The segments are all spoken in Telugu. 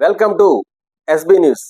Welcome to SB news.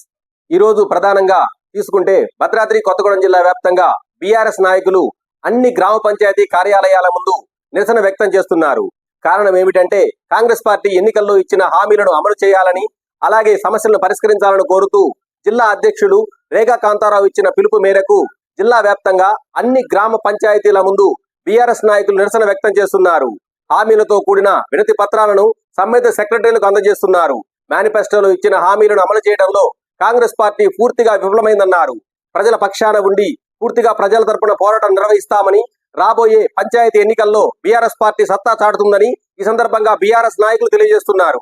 ఈరోజు ప్రధానంగా తీసుకుంటే భద్రాద్రి కొత్తగూడెం జిల్లా వ్యాప్తంగా బీఆర్ఎస్ నాయకులు అన్ని గ్రామ పంచాయతీ కార్యాలయాల ముందు నిరసన వ్యక్తం చేస్తున్నారు. కారణం ఏమిటంటే కాంగ్రెస్ పార్టీ ఎన్నికల్లో ఇచ్చిన హామీలను అమలు చేయాలని అలాగే సమస్యలను పరిష్కరించాలని కోరుతూ జిల్లా అధ్యక్షులు రేఖా కాంతారావు ఇచ్చిన పిలుపు మేరకు జిల్లా వ్యాప్తంగా అన్ని గ్రామ పంచాయతీల ముందు బీఆర్ఎస్ నాయకులు నిరసన వ్యక్తం చేస్తున్నారు. హామీలతో కూడిన వినతి పత్రాలను సంబంధిత సెక్రటరీలకు అందజేస్తున్నారు. మేనిఫెస్టోలో ఇచ్చిన హామీలను అమలు చేయడంలో కాంగ్రెస్ పార్టీ పూర్తిగా విఫలమైందన్నారు. ప్రజల పక్షాన ఉండి పూర్తిగా ప్రజల తరపున పోరాటం నిర్వహిస్తామని రాబోయే పంచాయతీ ఎన్నికల్లో బీఆర్ఎస్ పార్టీ సత్తా చాటుతుందని ఈ సందర్భంగా బీఆర్ఎస్ నాయకులు తెలియజేస్తున్నారు.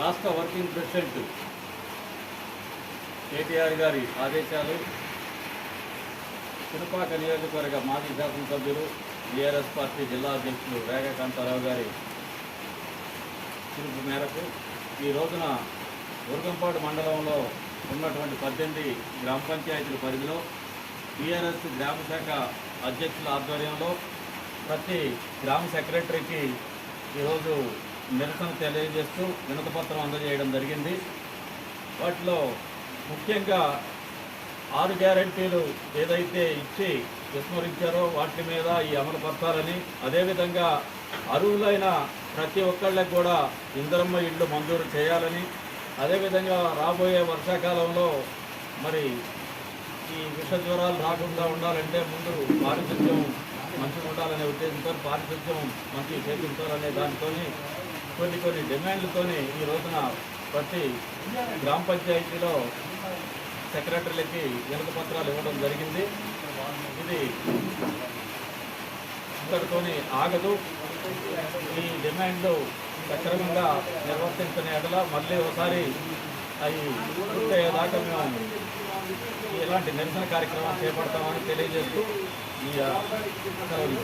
రాష్ట్ర వర్కింగ్ ప్రెసిడెంట్ కేటీఆర్ గారి ఆదేశాలు తిరుపాక నియోజకవర్గ మాజీ శాసనసభ్యులు బీఆర్ఎస్ పార్టీ జిల్లా అధ్యక్షులు రేఖాకాంతారావు గారి పిలుపు మేరకు ఈ రోజున దుర్గంపాడు మండలంలో ఉన్నటువంటి పద్దెనిమిది గ్రామ పంచాయతీల పరిధిలో బీఆర్ఎస్ గ్రామ శాఖ అధ్యక్షుల ఆధ్వర్యంలో ప్రతి గ్రామ సెక్రటరీకి ఈరోజు నిరసన తెలియజేస్తూ వినతపత్రం అందజేయడం జరిగింది. వాటిలో ముఖ్యంగా ఆరు గ్యారంటీలు ఏదైతే ఇచ్చి విస్మరించారో వాటి మీద ఈ అమలు పరచాలని అదేవిధంగా అర్హులైన ప్రతి ఒక్కళ్ళకి కూడా ఇందరమ్మ ఇళ్ళు మంజూరు చేయాలని అదేవిధంగా రాబోయే వర్షాకాలంలో మరి ఈ విష జ్వరాలు రాకుండా ఉండాలంటే ముందు పారిశుద్ధ్యం మంచిగా ఉండాలనే ఉద్దేశంతో పారిశుద్ధ్యం మంచి చేపించాలనే దానితో కొన్ని కొన్ని డిమాండ్లతోని ఈ రోజున ప్రతి గ్రామ పంచాయతీలో సెక్రటరీలకి వెనుక పత్రాలు ఇవ్వడం జరిగింది. ఇది ఇంతటితోని ఆగదు. ఈ డిమాండ్లు సక్రమంగా నిర్వర్తించిన ఎడల మళ్ళీ ఒకసారి అవి పూర్తయ్యేదాకా మేము ఇలాంటి నిరసన కార్యక్రమాలు చేపడతామని తెలియజేస్తూ ఈ సెలవు